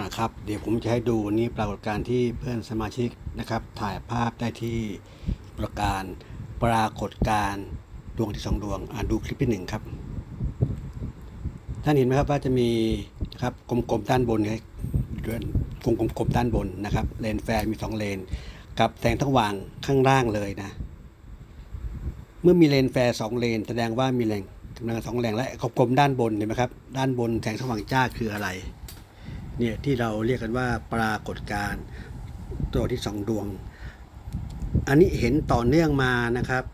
นะครับ เดี๋ยวผมจะให้ดูนี่ปรากฏการณ์ที่เพื่อนสมาชิกนะครับ ถ่ายภาพได้ที่ประการปรากฏการณ์ดวงที่สองดวงอ่าดูคลิปที่หนึ่งครับ ท่านเห็นไหมครับว่าจะมีนะครับกลมๆด้านบนครับเดือนวงกลมๆด้านบนนะครับ เลนแฟร์มีสองเลน กับแสงสว่างข้างล่างเลยนะ เมื่อมีเลนแฟร์สองเลน แสดงว่ามีแรงกำลังสองแรงและกลมๆด้านบนเห็นไหมครับ ด้านบนแสงสว่างจ้าคืออะไร เนี่ยที่เราเรียกกันว่าปรากฏการณ์ตัวที่สองดวง อันนี้เห็นต่อเนื่องมานะครับ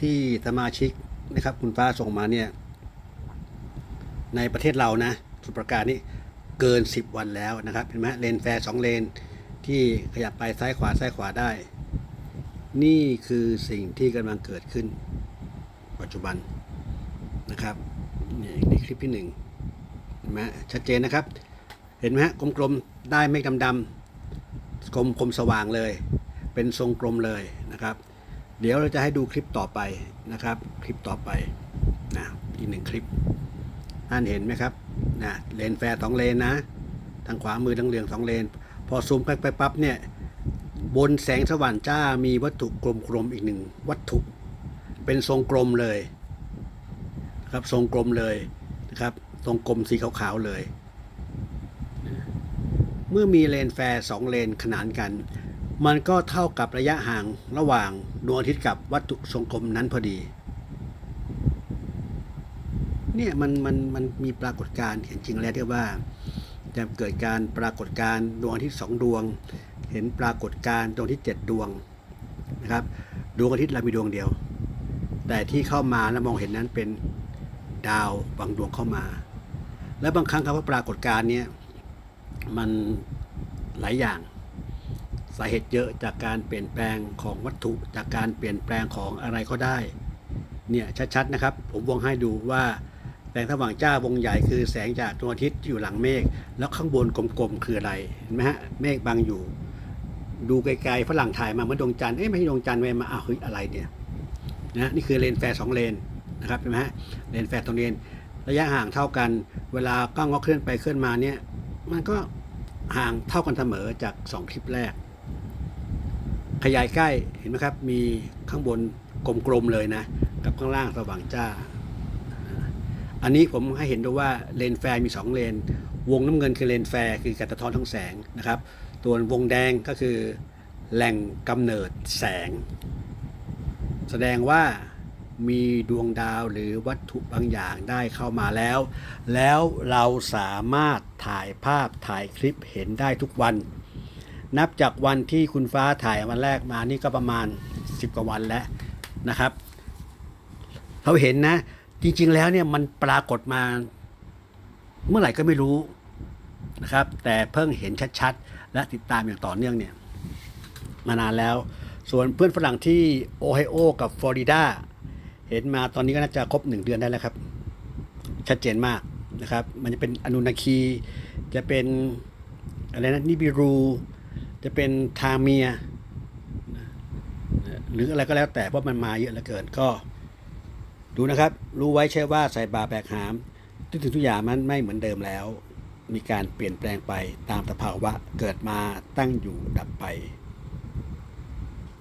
ที่สมาชิกนะครับ คุณฟ้าส่งมาเนี่ย ในประเทศเรานะสุดประการนี้เกิน 10 วันแล้วนะครับเห็นไหมเลนแฟร์สองเลนที่ขยับไปซ้ายขวาซ้ายขวาได้ นี่คือสิ่งที่กำลังเกิดขึ้น ปัจจุบันนะครับนี่คลิปที่หนึ่งเห็นไหมชัดเจนนะครับ เห็นไหมฮะกลมๆได้ไม่ดำๆกลมคมสว่างเลย เป็นทรงกลมเลยนะครับ เดี๋ยวเราจะให้ดูคลิปต่อไปนะครับ คลิปต่อไปนะอีกหนึ่งคลิปท่านเห็นไหมครับนะเลนแฟร์สองเลนนะ ทางขวามือทางเหลืองสองเลน พอซูมไปไปปั๊บเนี่ยบนแสงสว่างจ้ามีวัตถุกลมๆอีกหนึ่งวัตถุ เป็นทรงกลมเลยครับทรงกลมเลยนะครับ ทรงกลมสีขาวๆเลย เมื่อมีเลนแฟร์สองเลนขนานกัน มันก็เท่ากับระยะห่างระหว่างดวงอาทิตย์กับวัตถุทรงกลมนั้นพอดี เนี่ยมันมันมันมีปรากฏการณ์เห็นจริงแล้วที่ว่า จะเกิดการปรากฏการณ์ดวงอาทิตย์สองดวง เห็นปรากฏการณ์ดวงอาทิตย์เจ็ดดวงนะครับ ดวงอาทิตย์เรามีดวงเดียว แต่ที่เข้ามาแล้วมองเห็นนั้นเป็นดาวบางดวงเข้ามา และบางครั้งครับว่าปรากฏการณ์เนี้ย มันหลายอย่างสาเหตุเยอะจากการเปลี่ยนแปลงของวัตถุจากการเปลี่ยนแปลงของอะไรก็ได้เนี่ยชัดๆนะครับ ผมวงให้ดูว่าแสงสว่างจ้าวงใหญ่คือแสงจากดวงอาทิตย์ที่อยู่หลังเมฆแล้วข้างบนกลมๆคืออะไรเห็นไหมฮะเมฆบังอยู่ ดูไกลๆฝรั่งถ่ายมาเมื่อดวงจันทร์เอ๊ะไม่ใช่ดวงจันทร์เว้ยมาอ้าวเฮ้ยอะไรเนี่ยนะนี่คือเลนแฟร์สองเลนนะครับเห็นไหมฮะเลนแฟร์สองเลนระยะห่างเท่ากัน เวลากล้องก็เคลื่อนไปเคลื่อนมาเนี่ย มันก็ห่างเท่ากันเสมอจากสองคลิปแรก ขยายใกล้เห็นไหมครับ มีข้างบนกลมๆเลยนะ กับข้างล่างสว่างจ้า อันนี้ผมให้เห็นด้วยว่าเลนแฟร์มี 2 เลน วงน้ำเงินคือเลนแฟร์คือการสะท้อนทั้งแสงนะครับ ตัววงแดงก็คือแหล่งกำเนิดแสง แสดงว่า มีดวงดาวหรือวัตถุบางอย่างได้เข้ามาแล้ว แล้วเราสามารถถ่ายภาพถ่ายคลิปเห็นได้ทุกวัน นับจากวันที่คุณฟ้าถ่ายวันแรกมานี่ก็ประมาณ 10 กว่าวันแล้วนะครับ เราเห็นนะ จริงๆแล้วเนี่ยมันปรากฏมาเมื่อไหร่ก็ไม่รู้นะครับ แต่เพิ่งเห็นชัดๆ และติดตามอย่างต่อเนื่องเนี่ยมานานแล้ว ส่วนเพื่อนฝรั่งที่โอไฮโอกับฟลอริดา เห็นมาตอนนี้ก็น่าจะครบหนึ่งเดือนได้แล้วครับ ชัดเจนมากนะครับ มันจะเป็นอนุนาคี จะเป็นอะไรนะนิบิรู จะเป็นทาเมีย หรืออะไรก็แล้วแต่เพราะมันมาเยอะเหลือเกินก็ ดูนะครับ รู้ไว้ใช่ว่าใส่บาแบกหามทุกสิ่งทุกอย่างมันไม่เหมือนเดิมแล้ว มีการเปลี่ยนแปลงไปตามสภาวะเกิดมาตั้งอยู่ดับไป